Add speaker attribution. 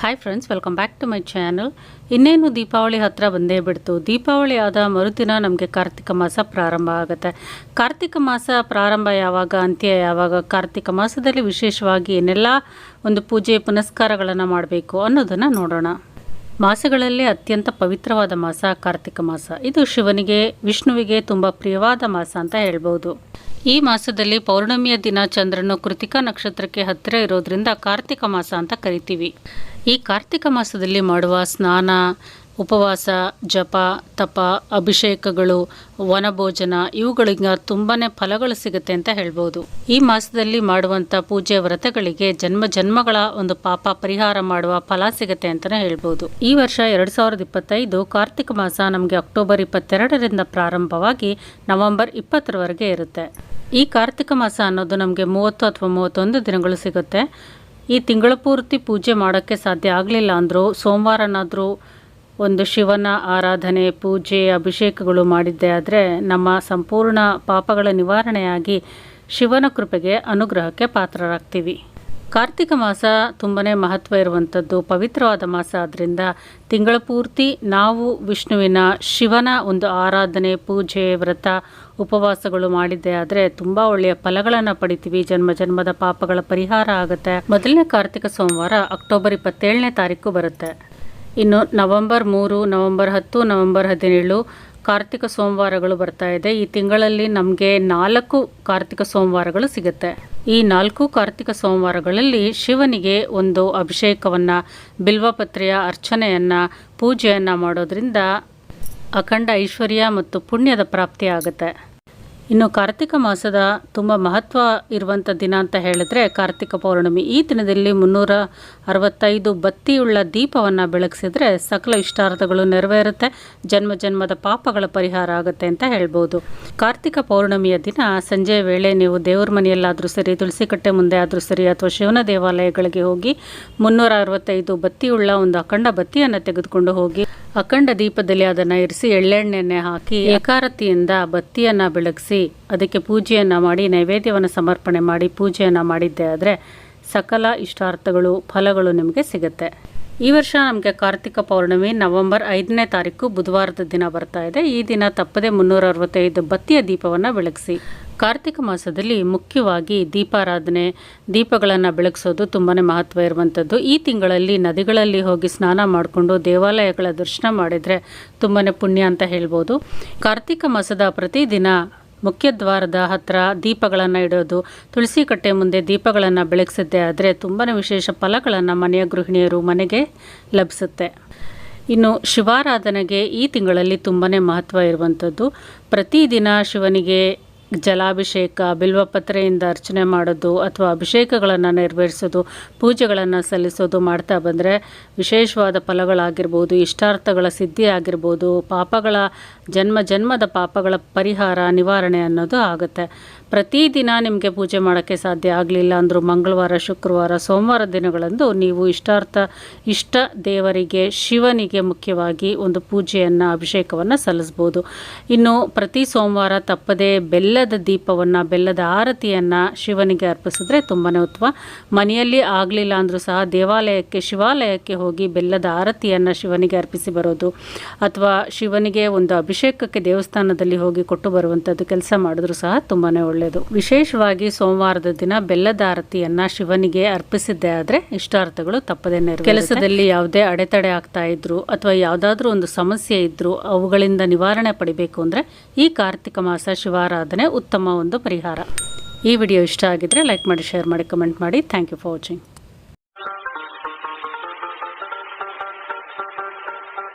Speaker 1: Hi friends welcome back to my channel ಇನ್ನೇನು ದೀಪಾವಳಿ ಹತ್ರ ಬಂದೇ ಬಿಡ್ತು. ದೀಪಾವಳಿ ಆದ ಮರುದಿನ ನಮಗೆ ಕಾರ್ತಿಕ ಮಾಸ ಪ್ರಾರಂಭ ಆಗುತ್ತೆ. ಕಾರ್ತಿಕ ಮಾಸ ಪ್ರಾರಂಭ ಯಾವಾಗ, ಅಂತ್ಯ ಯಾವಾಗ, ಕಾರ್ತಿಕ ಮಾಸದಲ್ಲಿ ವಿಶೇಷವಾಗಿ ಏನೆಲ್ಲ ಒಂದು ಪೂಜೆ ಪುನಸ್ಕಾರಗಳನ್ನು ಮಾಡಬೇಕು ಅನ್ನೋದನ್ನು ನೋಡೋಣ. ಮಾಸಗಳಲ್ಲಿ ಅತ್ಯಂತ ಪವಿತ್ರವಾದ ಮಾಸ ಕಾರ್ತಿಕ ಮಾಸ. ಇದು ಶಿವನಿಗೆ, ವಿಷ್ಣುವಿಗೆ ತುಂಬ ಪ್ರಿಯವಾದ ಮಾಸ ಅಂತ ಹೇಳ್ಬೋದು. ಈ ಮಾಸದಲ್ಲಿ ಪೌರ್ಣಮಿಯ ದಿನ ಚಂದ್ರನು ಕೃತಿಕಾ ನಕ್ಷತ್ರಕ್ಕೆ ಹತ್ತಿರ ಇರೋದ್ರಿಂದ ಕಾರ್ತಿಕ ಮಾಸ ಅಂತ ಕರಿತೀವಿ. ಈ ಕಾರ್ತಿಕ ಮಾಸದಲ್ಲಿ ಮಾಡುವ ಸ್ನಾನ, ಉಪವಾಸ, ಜಪ, ತಪ, ಅಭಿಷೇಕಗಳು, ವನಭೋಜನ ಇವುಗಳಿಗೆ ತುಂಬಾ ಫಲಗಳು ಸಿಗುತ್ತೆ ಅಂತ ಹೇಳ್ಬೋದು. ಈ ಮಾಸದಲ್ಲಿ ಮಾಡುವಂಥ ಪೂಜೆ ವ್ರತಗಳಿಗೆ ಜನ್ಮ ಜನ್ಮಗಳ ಒಂದು ಪಾಪ ಪರಿಹಾರ ಮಾಡುವ ಫಲ ಸಿಗುತ್ತೆ ಅಂತಲೇ ಹೇಳ್ಬೋದು. ಈ ವರ್ಷ ಎರಡು ಸಾವಿರದ ಇಪ್ಪತ್ತೈದು ಕಾರ್ತಿಕ ಮಾಸ ನಮಗೆ ಅಕ್ಟೋಬರ್ ಇಪ್ಪತ್ತೆರಡರಿಂದ ಪ್ರಾರಂಭವಾಗಿ ನವೆಂಬರ್ ಇಪ್ಪತ್ತರವರೆಗೆ ಇರುತ್ತೆ. ಈ ಕಾರ್ತಿಕ ಮಾಸ ಅನ್ನೋದು ನಮಗೆ ಮೂವತ್ತು ಅಥವಾ ಮೂವತ್ತೊಂದು ದಿನಗಳು ಸಿಗುತ್ತೆ. ಈ ತಿಂಗಳ ಪೂರ್ತಿ ಪೂಜೆ ಮಾಡೋಕ್ಕೆ ಸಾಧ್ಯ ಆಗಲಿಲ್ಲ ಅಂದರೂ ಸೋಮವಾರನಾದರೂ ಒಂದು ಶಿವನ ಆರಾಧನೆ, ಪೂಜೆ, ಅಭಿಷೇಕಗಳು ಮಾಡಿದ್ದೆ. ಆದರೆ ನಮ್ಮ ಸಂಪೂರ್ಣ ಪಾಪಗಳ ನಿವಾರಣೆಯಾಗಿ ಶಿವನ ಕೃಪೆಗೆ ಅನುಗ್ರಹಕ್ಕೆ ಪಾತ್ರರಾಗ್ತೀವಿ. ಕಾರ್ತಿಕ ಮಾಸ ತುಂಬನೇ ಮಹತ್ವ ಇರುವಂಥದ್ದು ಪವಿತ್ರವಾದ ಮಾಸ ಆದ್ದರಿಂದ ತಿಂಗಳ ಪೂರ್ತಿ ನಾವು ವಿಷ್ಣುವಿನ ಶಿವನ ಒಂದು ಆರಾಧನೆ, ಪೂಜೆ, ವ್ರತ, ಉಪವಾಸಗಳು ಮಾಡಿದ್ದೆ ಆದರೆ ತುಂಬ ಒಳ್ಳೆಯ ಫಲಗಳನ್ನು ಪಡಿತೀವಿ. ಜನ್ಮ ಜನ್ಮದ ಪಾಪಗಳ ಪರಿಹಾರ ಆಗುತ್ತೆ. ಮೊದಲನೇ ಕಾರ್ತಿಕ ಸೋಮವಾರ ಅಕ್ಟೋಬರ್ ಇಪ್ಪತ್ತೇಳನೇ ತಾರೀಕು ಬರುತ್ತೆ. ಇನ್ನು ನವಂಬರ್ ಮೂರು, ನವಂಬರ್ ಹತ್ತು, ನವಂಬರ್ ಹದಿನೇಳು ಕಾರ್ತಿಕ ಸೋಮವಾರಗಳು ಬರ್ತಾ ಇದೆ. ಈ ತಿಂಗಳಲ್ಲಿ ನಮಗೆ ನಾಲ್ಕು ಕಾರ್ತಿಕ ಸೋಮವಾರಗಳು ಸಿಗುತ್ತೆ. ಈ ನಾಲ್ಕು ಕಾರ್ತಿಕ ಸೋಮವಾರಗಳಲ್ಲಿ ಶಿವನಿಗೆ ಒಂದು ಅಭಿಷೇಕವನ್ನು ಬಿಲ್ವಪತ್ರೆಯ ಅರ್ಚನೆಯನ್ನು, ಪೂಜೆಯನ್ನು ಮಾಡೋದ್ರಿಂದ ಅಖಂಡ ಐಶ್ವರ್ಯ ಮತ್ತು ಪುಣ್ಯದ ಪ್ರಾಪ್ತಿ ಆಗುತ್ತೆ. ಇನ್ನು ಕಾರ್ತಿಕ ಮಾಸದ ತುಂಬ ಮಹತ್ವ ಇರುವಂಥ ದಿನ ಅಂತ ಹೇಳಿದ್ರೆ ಕಾರ್ತಿಕ ಪೌರ್ಣಮಿ. ಈ ದಿನದಲ್ಲಿ ಮುನ್ನೂರ ಅರವತ್ತೈದು ಬತ್ತಿಯುಳ್ಳ ದೀಪವನ್ನು ಬೆಳಗಿಸಿದ್ರೆ ಸಕಲ ಇಷ್ಟಾರ್ಥಗಳು ನೆರವೇರುತ್ತೆ, ಜನ್ಮ ಜನ್ಮದ ಪಾಪಗಳ ಪರಿಹಾರ ಆಗುತ್ತೆ ಅಂತ ಹೇಳ್ಬೋದು. ಕಾರ್ತಿಕ ಪೌರ್ಣಮಿಯ ದಿನ ಸಂಜೆ ವೇಳೆ ನೀವು ದೇವ್ರ ಮನೆಯಲ್ಲಾದರೂ ಸರಿ ತುಳಸಿ ಕಟ್ಟೆ ಮುಂದೆ ಆದರೂ ಸರಿ ಅಥವಾ ಶಿವನ ದೇವಾಲಯಗಳಿಗೆ ಹೋಗಿ ಮುನ್ನೂರ ಅರವತ್ತೈದು ಬತ್ತಿಯುಳ್ಳ ಒಂದು ಅಖಂಡ ಬತ್ತಿಯನ್ನು ತೆಗೆದುಕೊಂಡು ಹೋಗಿ ಅಖಂಡ ದೀಪದಲ್ಲಿ ಅದನ್ನು ಇರಿಸಿ ಎಳ್ಳೆಣ್ಣೆಯನ್ನೇ ಹಾಕಿ ಏಕಾರತಿಯಿಂದ ಬತ್ತಿಯನ್ನು ಬೆಳಗಿಸಿ ಅದಕ್ಕೆ ಪೂಜೆಯನ್ನು ಮಾಡಿ, ನೈವೇದ್ಯವನ್ನು ಸಮರ್ಪಣೆ ಮಾಡಿ ಪೂಜೆಯನ್ನು ಮಾಡಿದ್ದೆ ಆದರೆ ಸಕಲ ಇಷ್ಟಾರ್ಥಗಳು, ಫಲಗಳು ನಿಮಗೆ ಸಿಗುತ್ತೆ. ಈ ವರ್ಷ ನಮಗೆ ಕಾರ್ತಿಕ ಪೌರ್ಣಮಿ ನವೆಂಬರ್ ಐದನೇ ತಾರೀಕು ಬುಧವಾರದ ದಿನ ಬರ್ತಾ ಇದೆ. ಈ ದಿನ ತಪ್ಪದೆ ಮುನ್ನೂರ ಅರವತ್ತೈದು ಬತ್ತಿಯ ದೀಪವನ್ನು ಬೆಳಗಿಸಿ. ಕಾರ್ತಿಕ ಮಾಸದಲ್ಲಿ ಮುಖ್ಯವಾಗಿ ದೀಪಾರಾಧನೆ, ದೀಪಗಳನ್ನು ಬೆಳಗಿಸೋದು ತುಂಬಾ ಮಹತ್ವ ಇರುವಂಥದ್ದು ಈ ತಿಂಗಳಲ್ಲಿ ನದಿಗಳಲ್ಲಿ ಹೋಗಿ ಸ್ನಾನ ಮಾಡಿಕೊಂಡು ದೇವಾಲಯಗಳ ದರ್ಶನ ಮಾಡಿದರೆ ತುಂಬಾ ಪುಣ್ಯ ಅಂತ ಹೇಳ್ಬೋದು. ಕಾರ್ತಿಕ ಮಾಸದ ಪ್ರತಿದಿನ ಮುಖ್ಯ ದ್ವಾರದ ಹತ್ರ ದೀಪಗಳನ್ನು ಇಡೋದು. ತುಳಸಿ ಕಟ್ಟೆ ಮುಂದೆ ದೀಪಗಳನ್ನು ಬೆಳಗಿಸಿದ್ದೆ. ಆದರೆ ತುಂಬಾ ವಿಶೇಷ ಫಲಗಳನ್ನು ಮನೆಯ ಗೃಹಿಣಿಯರು ಮನೆಗೆ ಲಭಿಸುತ್ತೆ. ಇನ್ನು ಶಿವಾರಾಧನೆಗೆ ಈ ತಿಂಗಳಲ್ಲಿ ತುಂಬಾ ಮಹತ್ವ ಇರುವಂಥದ್ದು ಪ್ರತಿದಿನ ಶಿವನಿಗೆ ಜಲಾಭಿಷೇಕ, ಬಿಲ್ವಪತ್ರೆಯಿಂದ ಅರ್ಚನೆ ಮಾಡೋದು ಅಥವಾ ಅಭಿಷೇಕಗಳನ್ನು ನೆರವೇರಿಸೋದು, ಪೂಜೆಗಳನ್ನು ಸಲ್ಲಿಸೋದು ಮಾಡ್ತಾ ಬಂದರೆ ವಿಶೇಷವಾದ ಫಲಗಳಾಗಿರ್ಬೋದು, ಇಷ್ಟಾರ್ಥಗಳ ಸಿದ್ಧಿ ಆಗಿರ್ಬೋದು ಪಾಪಗಳ ಜನ್ಮ, ಜನ್ಮದ ಪಾಪಗಳ ಪರಿಹಾರ, ನಿವಾರಣೆ ಅನ್ನೋದು ಆಗುತ್ತೆ. ಪ್ರತಿದಿನ ನಿಮಗೆ ಪೂಜೆ ಮಾಡೋಕ್ಕೆ ಸಾಧ್ಯ ಆಗಲಿಲ್ಲ ಅಂದರೂ ಮಂಗಳವಾರ, ಶುಕ್ರವಾರ, ಸೋಮವಾರ ದಿನಗಳಂದು ನೀವು ಇಷ್ಟಾರ್ಥ, ಇಷ್ಟ ದೇವರಿಗೆ, ಶಿವನಿಗೆ ಮುಖ್ಯವಾಗಿ ಒಂದು ಪೂಜೆಯನ್ನು, ಅಭಿಷೇಕವನ್ನು ಸಲ್ಲಿಸ್ಬೋದು. ಇನ್ನು ಪ್ರತಿ ಸೋಮವಾರ ತಪ್ಪದೆ ಬೆಲ್ಲದ ದೀಪವನ್ನು, ಬೆಲ್ಲದ ಆರತಿಯನ್ನು ಶಿವನಿಗೆ ಅರ್ಪಿಸಿದ್ರೆ ತುಂಬಾ ಉತ್ತಮ ಮನೆಯಲ್ಲಿ ಆಗಲಿಲ್ಲ ಅಂದರೂ ಸಹ ದೇವಾಲಯಕ್ಕೆ, ಶಿವಾಲಯಕ್ಕೆ ಹೋಗಿ ಬೆಲ್ಲದ ಆರತಿಯನ್ನು ಶಿವನಿಗೆ ಅರ್ಪಿಸಿ ಬರೋದು ಅಥವಾ ಶಿವನಿಗೆ ಒಂದು ಅಭಿಷೇಕಕ್ಕೆ ದೇವಸ್ಥಾನದಲ್ಲಿ ಹೋಗಿ ಕೊಟ್ಟು ಬರುವಂಥದ್ದು ಕೆಲಸ ಮಾಡಿದ್ರು ಸಹ ತುಂಬಾ ಒಳ್ಳೆಯದು ವಿಶೇಷವಾಗಿ ಸೋಮವಾರದ ದಿನ ಬೆಲ್ಲದ ಆರತಿಯನ್ನ ಶಿವನಿಗೆ ಅರ್ಪಿಸಿದ್ದೆ ಆದರೆ ಇಷ್ಟಾರ್ಥಗಳು ತಪ್ಪದೇ ನೆರವೇರುತ್ತೆ. ಕೆಲಸದಲ್ಲಿ ಯಾವುದೇ ಅಡೆತಡೆ ಆಗ್ತಾ ಇದ್ರು ಅಥವಾ ಯಾವುದಾದ್ರೂ ಒಂದು ಸಮಸ್ಯೆ ಇದ್ರು ಅವುಗಳಿಂದ ನಿವಾರಣೆ ಪಡಿಬೇಕು ಅಂದರೆ ಈ ಕಾರ್ತಿಕ ಮಾಸ ಶಿವಾರಾಧನೆ ಉತ್ತಮ ಒಂದು ಪರಿಹಾರ. ಈ ವಿಡಿಯೋ ಇಷ್ಟ ಆಗಿದ್ರೆ ಲೈಕ್ ಮಾಡಿ ಶೇರ್ ಮಾಡಿ ಕಮೆಂಟ್ ಮಾಡಿ. Thank you for watching